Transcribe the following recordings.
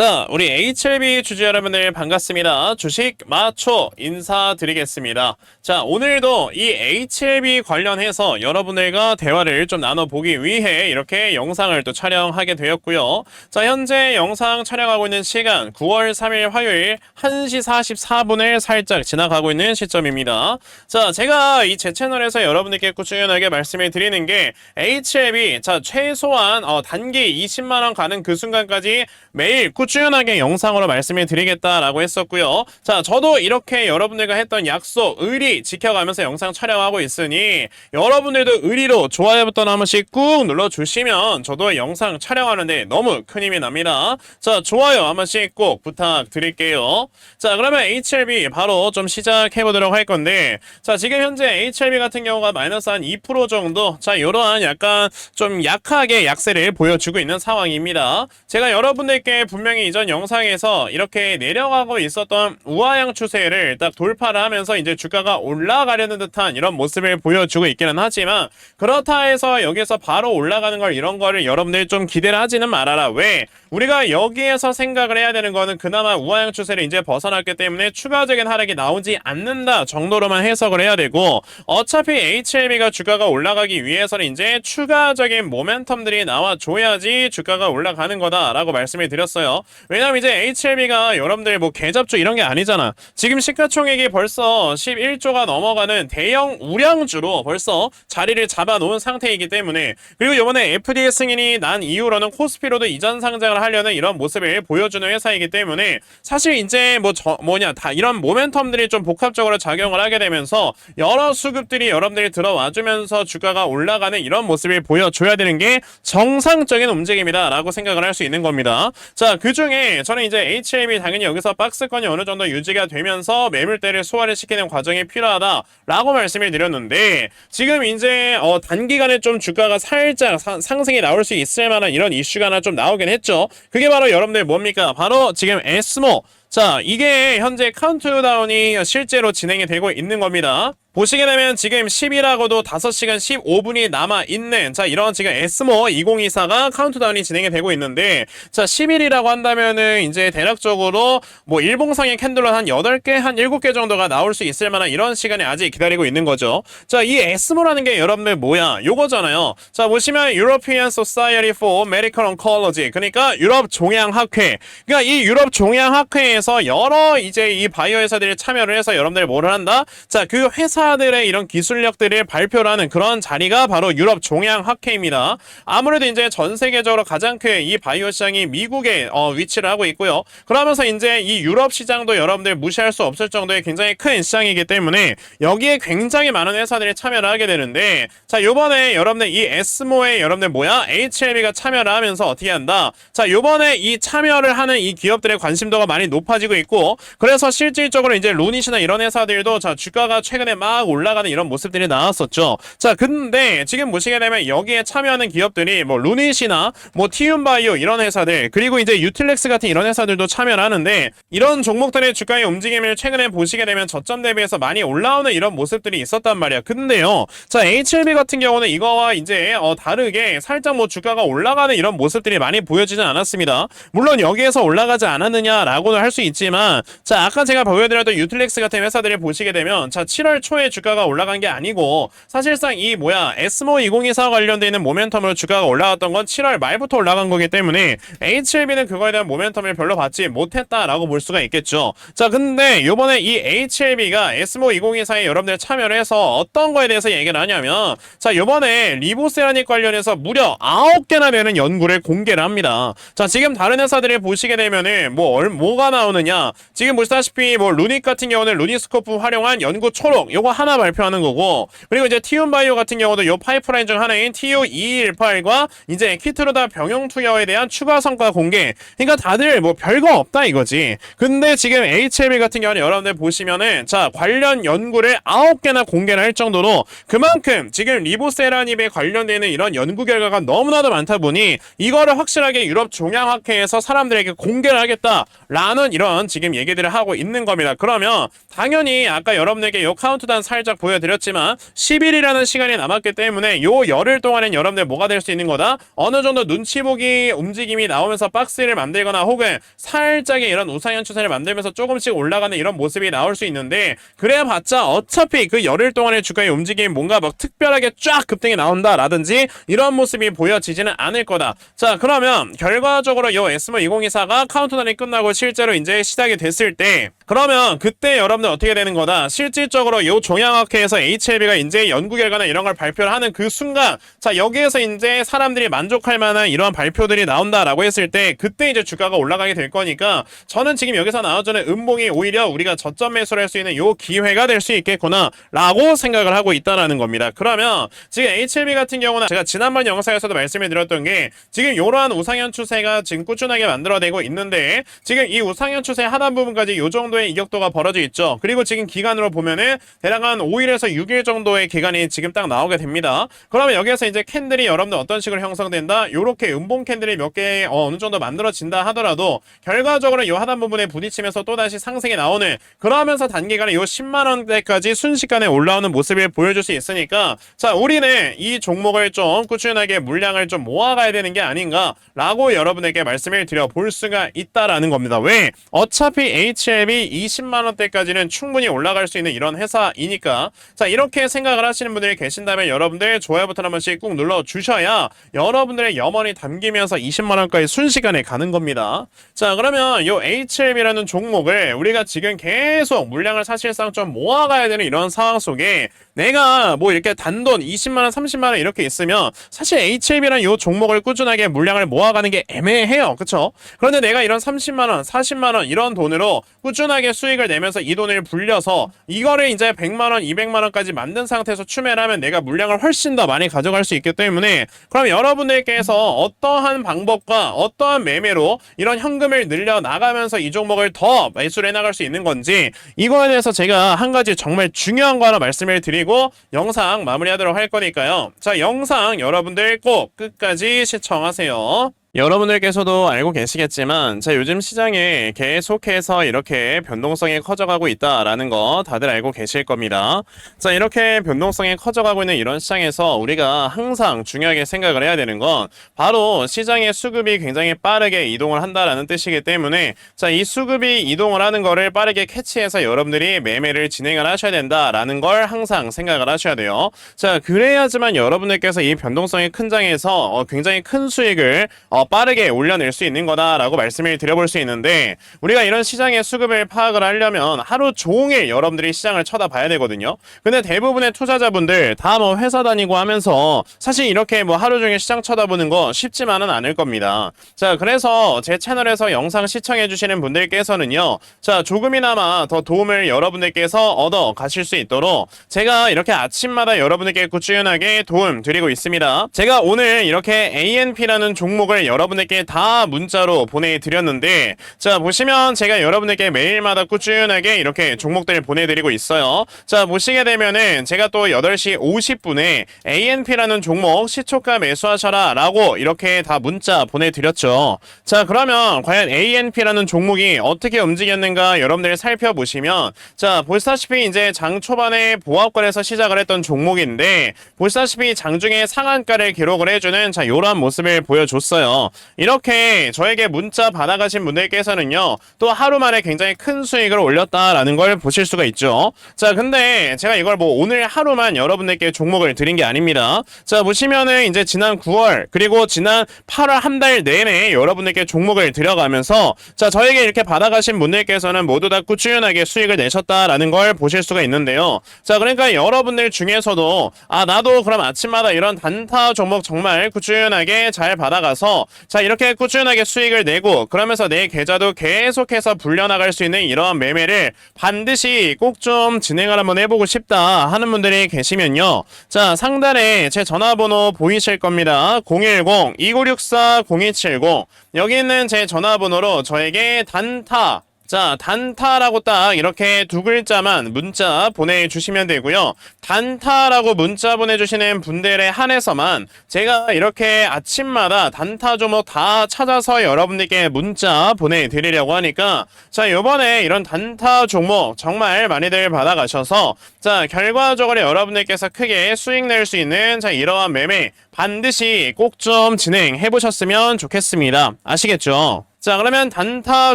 자, 우리 HLB 주주 여러분들 반갑습니다. 주식 마초 인사드리겠습니다. 자, 오늘도 이 HLB 관련해서 여러분들과 대화를 좀 나눠보기 위해 이렇게 영상을 또 촬영하게 되었고요. 자, 현재 영상 촬영하고 있는 시간 9월 3일 화요일 1시 44분을 살짝 지나가고 있는 시점입니다. 자, 제가 이 제 채널에서 여러분들께 꾸준하게 말씀을 드리는 게 HLB, 자, 최소한 어, 단기 20만원 가는 그 순간까지 매일 꾸준 하게 영상으로 말씀을 드리겠다라고 했었고요. 자, 저도 이렇게 여러분들과 했던 약속, 의리 지켜가면서 영상 촬영하고 있으니 여러분들도 의리로 좋아요 버튼 한 번씩 꾹 눌러주시면 저도 영상 촬영하는데 너무 큰 힘이 납니다. 자, 좋아요 한 번씩 꼭 부탁드릴게요. 자, 그러면 HLB 바로 좀 시작해보도록 할 건데 자, 지금 현재 HLB 같은 경우가 마이너스 한 2% 정도 자, 이러한 약간 좀 약하게 약세를 보여주고 있는 상황입니다. 제가 여러분들께 분명히 이전 영상에서 이렇게 내려가고 있었던 우하향 추세를 딱 돌파를 하면서 이제 주가가 올라가려는 듯한 이런 모습을 보여주고 있기는 하지만 그렇다 해서 여기서 바로 올라가는 걸 이런 거를 여러분들 좀 기대를 하지는 말아라. 왜? 우리가 여기에서 생각을 해야 되는 거는 그나마 우하향 추세를 이제 벗어났기 때문에 추가적인 하락이 나오지 않는다 정도로만 해석을 해야 되고 어차피 HLB가 주가가 올라가기 위해서는 이제 추가적인 모멘텀들이 나와줘야지 주가가 올라가는 거다라고 말씀을 드렸어요. 왜냐면 이제 HLB가 여러분들 뭐 개잡주 이런 게 아니잖아. 지금 시가총액이 벌써 11조가 넘어가는 대형 우량주로 벌써 자리를 잡아놓은 상태이기 때문에 그리고 이번에 FDA 승인이 난 이후로는 코스피로도 이전 상장을 하려는 이런 모습을 보여주는 회사이기 때문에 사실 이제 뭐 저, 뭐냐 다 이런 모멘텀들이 좀 복합적으로 작용을 하게 되면서 여러 수급들이 여러분들이 들어와주면서 주가가 올라가는 이런 모습을 보여줘야 되는 게 정상적인 움직임이다라고 생각을 할 수 있는 겁니다. 자, 그 중에 저는 이제 HM이 당연히 여기서 박스권이 어느 정도 유지가 되면서 매물대를 소화를 시키는 과정이 필요하다라고 말씀을 드렸는데 지금 이제 어, 단기간에 좀 주가가 살짝 사- 상승이 나올 수 있을 만한 이런 이슈가 하나 좀 나오긴 했죠. 그게 바로 여러분들 뭡니까? 바로 지금 에스모 자, 이게 현재 카운트다운이 실제로 진행이 되고 있는 겁니다. 보시게 되면 지금 10이라고도 5시간 15분이 남아있는, 자, 이런 지금 에스모 2024가 카운트다운이 진행이 되고 있는데, 자, 10일이라고 한다면은 이제 대략적으로 뭐 일봉상의 캔들로 한 8개, 한 7개 정도가 나올 수 있을 만한 이런 시간이 아직 기다리고 있는 거죠. 자, 이 에스모라는 게 여러분들 뭐야? 요거잖아요. 자, 보시면 European Society for Medical Oncology. 그러니까 유럽 종양학회. 그러니까 이 유럽 종양학회에서 여러 이제 이 바이오 회사들이 참여를 해서 여러분들 뭐를 한다? 자, 그 회사 들의 이런 기술력들을 발표를 하는 그런 자리가 바로 유럽 종양 학회입니다. 아무래도 이제 전 세계적으로 가장 큰 이 바이오 시장이 미국에 어, 위치를 하고 있고요. 그러면서 이제 이 유럽 시장도 여러분들 무시할 수 없을 정도의 굉장히 큰 시장이기 때문에 여기에 굉장히 많은 회사들이 참여를 하게 되는데 자, 요번에 여러분들 이 에스모에 여러분들 뭐야? HLB가 참여를 하면서 어떻게 한다? 자, 요번에 이 참여를 하는 이 기업들의 관심도가 많이 높아지고 있고 그래서 실질적으로 이제 루닛이나 이런 회사들도 자, 주가가 최근에 막 올라가는 이런 모습들이 나왔었죠. 자, 근데 지금 보시게 되면 여기에 참여하는 기업들이 뭐 루닛이나 뭐 티움바이오 이런 회사들 그리고 이제 유틸렉스 같은 이런 회사들도 참여를 하는데 이런 종목들의 주가의 움직임을 최근에 보시게 되면 저점 대비해서 많이 올라오는 이런 모습들이 있었단 말이야. 근데요. 자, HLB 같은 경우는 이거와 이제 어, 다르게 살짝 뭐 주가가 올라가는 이런 모습들이 많이 보여지진 않았습니다. 물론 여기에서 올라가지 않았느냐라고는 할 수 있지만 자, 아까 제가 보여드렸던 유틸렉스 같은 회사들을 보시게 되면 자, 7월 초에 주가가 올라간 게 아니고 사실상 이 뭐야 에스모 2024 관련돼 있는 모멘텀으로 주가가 올라갔던 건 7월 말부터 올라간 거기 때문에 HLB는 그거에 대한 모멘텀을 별로 받지 못했다라고 볼 수가 있겠죠. 자, 근데 요번에 이 HLB가 에스모 2024에 여러분들 참여를 해서 어떤 거에 대해서 얘기를 하냐면 자, 요번에 리보세라닉 관련해서 무려 9개나 되는 연구를 공개를 합니다. 자, 지금 다른 회사들을 보시게 되면은 뭐 얼, 뭐가 나오느냐? 지금 보시다시피 뭐 루닉 같은 경우는 루니스코프 활용한 연구 초록 요거 하나 발표하는 거고 그리고 이제 티움바이오 같은 경우도 요 파이프라인 중 하나인 TU218과 이제 키트로다 병용 투여에 대한 추가 성과 공개. 그러니까 다들 뭐 별거 없다 이거지. 근데 지금 HLB 같은 경우는 여러분들 보시면은 자 관련 연구를 9개나 공개를 할 정도로 그만큼 지금 리보세라닙에 관련되는 이런 연구 결과가 너무나도 많다 보니 이거를 확실하게 유럽 종양학회에서 사람들에게 공개를 하겠다라는 이런 지금 얘기들을 하고 있는 겁니다. 그러면 당연히 아까 여러분에게 요 카운트다운 일단 살짝 보여드렸지만 10일이라는 시간이 남았기 때문에 요 열흘 동안엔 여러분들 뭐가 될 수 있는 거다? 어느 정도 눈치 보기 움직임이 나오면서 박스를 만들거나 혹은 살짝의 이런 우상향 추세를 만들면서 조금씩 올라가는 이런 모습이 나올 수 있는데 그래야 봤자 어차피 그 열흘 동안의 주가의 움직임이 뭔가 막 특별하게 쫙 급등이 나온다라든지 이런 모습이 보여지지는 않을 거다. 자 그러면 결과적으로 요 에스모 2024가 카운트다운이 끝나고 실제로 이제 시작이 됐을 때 그러면 그때 여러분들 어떻게 되는 거다? 실질적으로 요 종양학회에서 HLB가 이제 연구 결과나 이런 걸 발표를 하는 그 순간 자 여기에서 이제 사람들이 만족할 만한 이러한 발표들이 나온다라고 했을 때 그때 이제 주가가 올라가게 될 거니까 저는 지금 여기서 나와주는 음봉이 오히려 우리가 저점 매수를 할 수 있는 요 기회가 될 수 있겠구나 라고 생각을 하고 있다라는 겁니다. 그러면 지금 HLB 같은 경우는 제가 지난번 영상에서도 말씀을 드렸던 게 지금 이러한 우상현 추세가 지금 꾸준하게 만들어내고 있는데 지금 이 우상현 추세 하단 부분까지 요 정도의 이격도가 벌어져 있죠. 그리고 지금 기간으로 보면은 대략 한 5일에서 6일 정도의 기간이 지금 딱 나오게 됩니다. 그러면 여기에서 이제 캔들이 여러분들 어떤 식으로 형성된다? 요렇게 음봉 캔들이 몇개 어, 어느 정도 만들어진다 하더라도 결과적으로 요 하단 부분에 부딪히면서 또다시 상승이 나오는 그러면서 단기간에 요 10만 원대까지 순식간에 올라오는 모습을 보여줄 수 있으니까 자 우리는 이 종목을 좀 꾸준하게 물량을 좀 모아가야 되는 게 아닌가라고 여러분에게 말씀을 드려 볼 수가 있다라는 겁니다. 왜? 어차피 HLB 20만 원대까지는 충분히 올라갈 수 있는 이런 회사이니까 자 이렇게 생각을 하시는 분들이 계신다면 여러분들 좋아요 버튼 한 번씩 꾹 눌러 주셔야 여러분들의 염원이 담기면서 20만 원까지 순식간에 가는 겁니다. 자 그러면 요 HLB라는 종목을 우리가 지금 계속 물량을 사실상 좀 모아가야 되는 이런 상황 속에 내가 뭐 이렇게 단돈 20만원, 30만원 이렇게 있으면 사실 HLB라는 요 종목을 꾸준하게 물량을 모아가는 게 애매해요. 그쵸? 그런데 내가 이런 30만원, 40만원 이런 돈으로 꾸준하게 수익을 내면서 이 돈을 불려서 이거를 이제 100만원, 200만원까지 만든 상태에서 추매를 하면 내가 물량을 훨씬 더 많이 가져갈 수 있기 때문에 그럼 여러분들께서 어떠한 방법과 어떠한 매매로 이런 현금을 늘려 나가면서 이 종목을 더 매수를 해나갈 수 있는 건지 이거에 대해서 제가 한 가지 정말 중요한 거 하나 말씀을 드리고 영상 마무리하도록 할 거니까요. 자, 영상 여러분들 꼭 끝까지 시청하세요. 여러분들께서도 알고 계시겠지만 자 요즘 시장에 계속해서 이렇게 변동성이 커져가고 있다라는 거 다들 알고 계실 겁니다. 자 이렇게 변동성이 커져가고 있는 이런 시장에서 우리가 항상 중요하게 생각을 해야 되는 건 바로 시장의 수급이 굉장히 빠르게 이동을 한다라는 뜻이기 때문에 자 이 수급이 이동을 하는 거를 빠르게 캐치해서 여러분들이 매매를 진행을 하셔야 된다라는 걸 항상 생각을 하셔야 돼요. 자 그래야지만 여러분들께서 이 변동성이 큰 장에서 어, 굉장히 큰 수익을 어, 빠르게 올려낼 수 있는 거다라고 말씀을 드려볼 수 있는데 우리가 이런 시장의 수급을 파악을 하려면 하루 종일 여러분들이 시장을 쳐다봐야 되거든요. 근데 대부분의 투자자분들 다 뭐 회사 다니고 하면서 사실 이렇게 뭐 하루 종일 시장 쳐다보는 거 쉽지만은 않을 겁니다. 자 그래서 제 채널에서 영상 시청해 주시는 분들께서는요. 자 조금이나마 더 도움을 여러분들께서 얻어 가실 수 있도록 제가 이렇게 아침마다 여러분들께 꾸준하게 도움 드리고 있습니다. 제가 오늘 이렇게 ANP라는 종목을 여러분에게 다 문자로 보내드렸는데 자 보시면 제가 여러분에게 매일마다 꾸준하게 이렇게 종목들을 보내드리고 있어요. 자 보시게 되면은 제가 또 8시 50분에 ANP라는 종목 시초가 매수하셔라 라고 이렇게 다 문자 보내드렸죠. 자 그러면 과연 ANP라는 종목이 어떻게 움직였는가 여러분들이 살펴보시면 자 보시다시피 이제 장 초반에 보합권에서 시작을 했던 종목인데 보시다시피 장중에 상한가를 기록을 해주는 자 요런 모습을 보여줬어요 이렇게 저에게 문자 받아가신 분들께서는요, 또 하루 만에 굉장히 큰 수익을 올렸다라는 걸 보실 수가 있죠. 자, 근데 제가 이걸 뭐 오늘 하루만 여러분들께 종목을 드린 게 아닙니다. 자, 보시면은 이제 지난 9월, 그리고 지난 8월 한 달 내내 여러분들께 종목을 드려가면서 자, 저에게 이렇게 받아가신 분들께서는 모두 다 꾸준하게 수익을 내셨다라는 걸 보실 수가 있는데요. 자, 그러니까 여러분들 중에서도 아, 나도 그럼 아침마다 이런 단타 종목 정말 꾸준하게 잘 받아가서 자 이렇게 꾸준하게 수익을 내고 그러면서 내 계좌도 계속해서 불려나갈 수 있는 이러한 매매를 반드시 꼭 좀 진행을 한번 해보고 싶다 하는 분들이 계시면요. 자 상단에 제 전화번호 보이실 겁니다. 010-2964-0270 여기 있는 제 전화번호로 저에게 단타 자, 단타라고 딱 이렇게 두 글자만 문자 보내주시면 되고요. 단타라고 문자 보내주시는 분들에 한해서만 제가 이렇게 아침마다 단타 종목 다 찾아서 여러분들께 문자 보내드리려고 하니까 자, 요번에 이런 단타 종목 정말 많이들 받아가셔서 자, 결과적으로 여러분들께서 크게 수익 낼 수 있는 자, 이러한 매매 반드시 꼭 좀 진행해 보셨으면 좋겠습니다. 아시겠죠? 자, 그러면 단타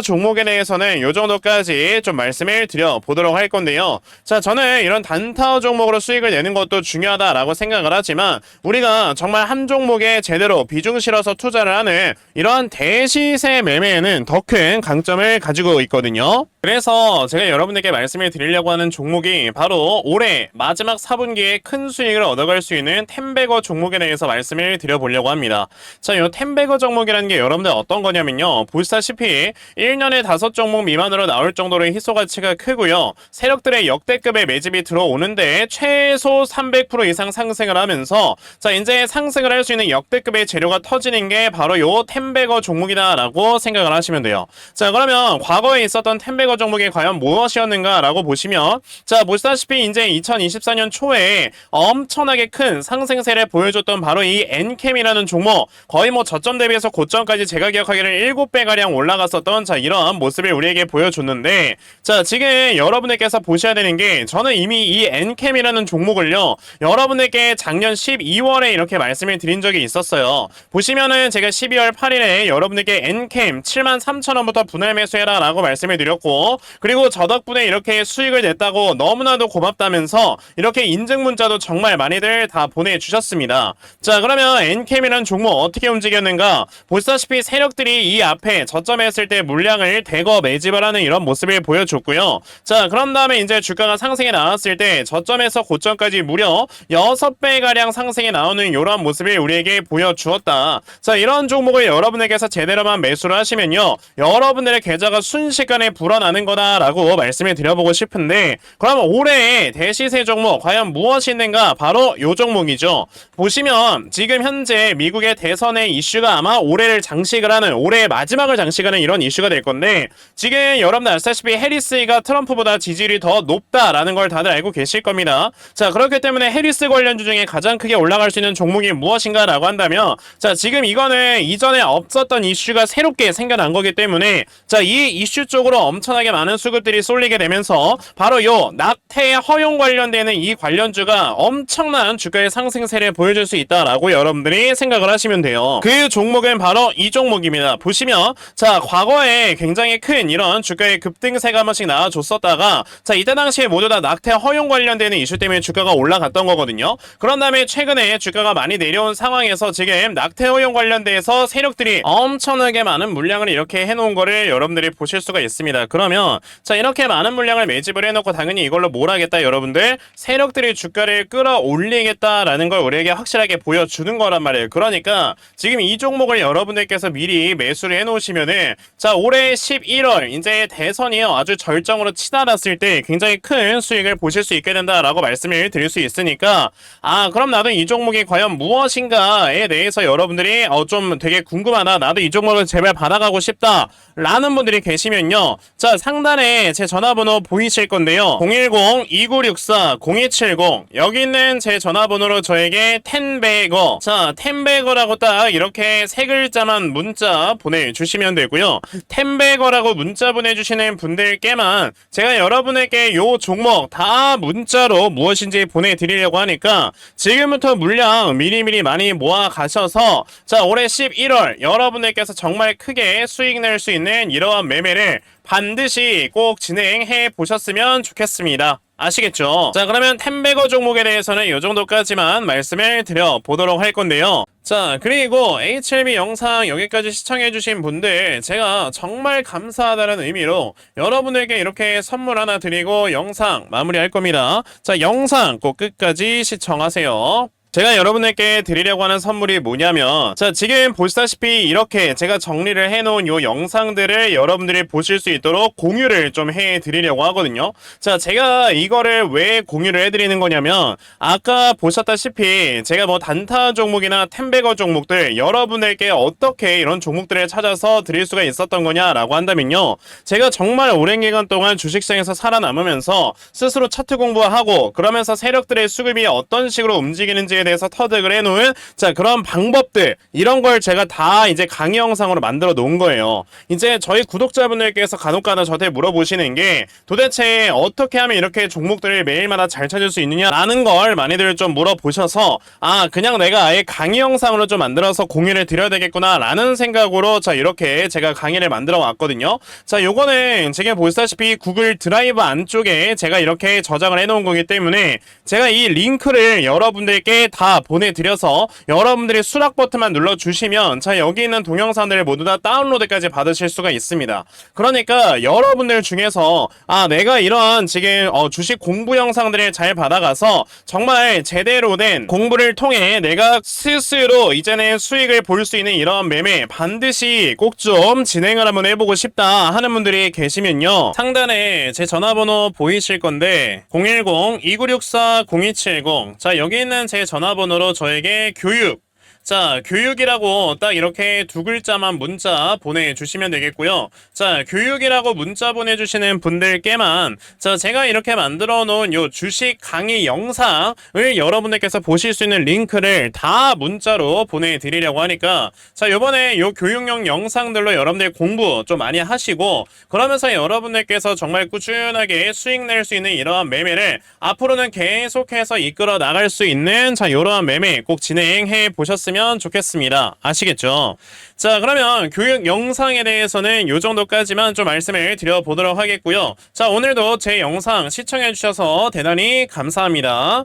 종목에 대해서는 요 정도까지 좀 말씀을 드려 보도록 할 건데요. 자, 저는 이런 단타 종목으로 수익을 내는 것도 중요하다라고 생각을 하지만 우리가 정말 한 종목에 제대로 비중 실어서 투자를 하는 이러한 대시세 매매에는 더 큰 강점을 가지고 있거든요. 그래서 제가 여러분들께 말씀을 드리려고 하는 종목이 바로 올해 마지막 4분기에 큰 수익을 얻어갈 수 있는 템베거 종목에 대해서 말씀을 드려보려고 합니다. 자, 이 템베거 종목이라는 게 여러분들 어떤 거냐면요. 보시다시피 1년에 5종목 미만으로 나올 정도로 희소 가치가 크고요. 세력들의 역대급의 매집이 들어오는데 최소 300% 이상 상승을 하면서 자, 이제 상승을 할 수 있는 역대급의 재료가 터지는 게 바로 요 템베거 종목이다라고 생각을 하시면 돼요. 자, 그러면 과거에 있었던 템베거 종목이 과연 무엇이었는가라고 보시면 자, 보시다시피 이제 2024년 초에 엄청나게 큰 상승세를 보여줬던 바로 이 엔캠이라는 종목 거의 뭐 저점 대비해서 고점까지 제가 기억하기를 7배 가량 올라갔었던 자 이러한 모습을 우리에게 보여줬는데 자 지금 여러분들께서 보셔야 되는 게 저는 이미 이 엔캠이라는 종목을요 여러분들께 작년 12월에 이렇게 말씀을 드린 적이 있었어요. 보시면은 제가 12월 8일에 여러분들께 엔캠 73,000원부터 분할 매수해라 라고 말씀을 드렸고 그리고 저 덕분에 이렇게 수익을 냈다고 너무나도 고맙다면서 이렇게 인증 문자도 정말 많이들 다 보내주셨습니다. 자 그러면 엔캠이라는 종목 어떻게 움직였는가? 보시다시피 세력들이 이 앞에 저점에 했을 때 물량을 대거 매집을 하는 이런 모습을 보여줬고요. 자, 그런 다음에 이제 주가가 상승에 나왔을 때 저점에서 고점까지 무려 6배가량 상승에 나오는 이런 모습을 우리에게 보여주었다. 자, 이런 종목을 여러분에게서 제대로만 매수를 하시면요. 여러분들의 계좌가 순식간에 불어나는 거다라고 말씀을 드려보고 싶은데 그럼 올해의 대시세 종목 과연 무엇이 있는가? 바로 요 종목이죠. 보시면 지금 현재 미국의 대선의 이슈가 아마 올해를 장식을 하는 올해의 마지막 을 장식하는 이런 이슈가 될 건데 지금 여러분들 아시다시피 해리스가 트럼프보다 지지율이 더 높다라는 걸 다들 알고 계실 겁니다. 자 그렇기 때문에 해리스 관련주 중에 가장 크게 올라갈 수 있는 종목이 무엇인가라고 한다면 자 지금 이거는 이전에 없었던 이슈가 새롭게 생겨난 거기 때문에 자 이 이슈 쪽으로 엄청나게 많은 수급들이 쏠리게 되면서 바로 요 낙태 허용 관련되는 이 관련주가 엄청난 주가의 상승세를 보여줄 수 있다라고 여러분들이 생각을 하시면 돼요. 그 종목은 바로 이 종목입니다. 보시면 자 과거에 굉장히 큰 이런 주가의 급등세가 한 번씩 나와줬었다가 자 이때 당시에 모두 다 낙태 허용 관련되는 이슈 때문에 주가가 올라갔던 거거든요. 그런 다음에 최근에 주가가 많이 내려온 상황에서 지금 낙태 허용 관련돼서 세력들이 엄청나게 많은 물량을 이렇게 해놓은 거를 여러분들이 보실 수가 있습니다. 그러면 자 이렇게 많은 물량을 매집을 해놓고 당연히 이걸로 뭘 하겠다 여러분들 세력들이 주가를 끌어올리겠다라는 걸 우리에게 확실하게 보여주는 거란 말이에요. 그러니까 지금 이 종목을 여러분들께서 미리 매수를 해놓으시 면은 자 올해 11월 이제 대선이요. 아주 절정으로 치달았을 때 굉장히 큰 수익을 보실 수 있게 된다라고 말씀을 드릴 수 있으니까 아 그럼 나도 이 종목이 과연 무엇인가에 대해서 여러분들이 어 좀 되게 궁금하다. 나도 이 종목을 제발 받아가고 싶다. 라는 분들이 계시면요. 자 상단에 제 전화번호 보이실 건데요. 010-2964-0270 여기 있는 제 전화번호로 저에게 텐베거 자 텐베거라고 딱 이렇게 세 글자만 문자 보내주시면 되고요 텐베거라고 문자 보내주시는 분들께만 제가 여러분에게 요 종목 다 문자로 무엇인지 보내드리려고 하니까 지금부터 물량 미리미리 많이 모아 가셔서 자 올해 11월 여러분들께서 정말 크게 수익 낼 수 있는 이러한 매매를 반드시 꼭 진행해 보셨으면 좋겠습니다. 아시겠죠? 자 그러면 템베거 종목에 대해서는 이 정도까지만 말씀을 드려 보도록 할 건데요. 자 그리고 HLB 영상 여기까지 시청해주신 분들 제가 정말 감사하다는 의미로 여러분에게 이렇게 선물 하나 드리고 영상 마무리할 겁니다. 자 영상 꼭 끝까지 시청하세요. 제가 여러분에게 드리려고 하는 선물이 뭐냐면 자 지금 보시다시피 이렇게 제가 정리를 해놓은 요 영상들을 여러분들이 보실 수 있도록 공유를 좀 해드리려고 하거든요. 자 제가 이거를 왜 공유를 해드리는 거냐면 아까 보셨다시피 제가 뭐 단타 종목이나 템베거 종목들 여러분들께 어떻게 이런 종목들을 찾아서 드릴 수가 있었던 거냐라고 한다면요. 제가 정말 오랜 기간 동안 주식시장에서 살아남으면서 스스로 차트 공부하고 그러면서 세력들의 수급이 어떤 식으로 움직이는지에 대해서 터득을 해놓은 자 그런 방법들 이런 걸 제가 다 이제 강의 영상으로 만들어 놓은 거예요. 이제 저희 구독자분들께서 간혹가다 저한테 물어보시는 게 도대체 어떻게 하면 이렇게 종목들을 매일마다 잘 찾을 수 있느냐라는 걸 많이들 좀 물어보셔서 아 그냥 내가 아예 강의 영상으로 좀 만들어서 공유를 드려야 되겠구나라는 생각으로 자 이렇게 제가 강의를 만들어 왔거든요. 자 요거는 지금 보시다시피 구글 드라이브 안쪽에 제가 이렇게 저장을 해놓은 거기 때문에 제가 이 링크를 여러분들께 다 보내드려서 여러분들이 수락 버튼만 눌러주시면 자 여기 있는 동영상들을 모두 다 다운로드까지 받으실 수가 있습니다. 그러니까 여러분들 중에서 아 내가 이런 지금 어, 주식 공부 영상들을 잘 받아가서 정말 제대로 된 공부를 통해 내가 스스로 이제는 수익을 볼 수 있는 이런 매매 반드시 꼭 좀 진행을 한번 해보고 싶다 하는 분들이 계시면요 상단에 제 전화번호 보이실 건데 010-2964-0270 자 여기 있는 제 전화 번호로 저에게 교육 자, 교육이라고 딱 이렇게 두 글자만 문자 보내주시면 되겠고요. 자, 교육이라고 문자 보내주시는 분들께만 자, 제가 이렇게 만들어 놓은 요 주식 강의 영상을 여러분들께서 보실 수 있는 링크를 다 문자로 보내드리려고 하니까 자, 요번에 요 교육용 영상들로 여러분들 공부 좀 많이 하시고 그러면서 여러분들께서 정말 꾸준하게 수익 낼 수 있는 이러한 매매를 앞으로는 계속해서 이끌어 나갈 수 있는 자, 요러한 매매 꼭 진행해 보 셨으면 좋겠습니다. 아시겠죠? 자, 그러면 교육 영상에 대해서는 요 정도까지만 좀 말씀을 드려보도록 하겠고요. 자, 오늘도 제 영상 시청해 주셔서 대단히 감사합니다.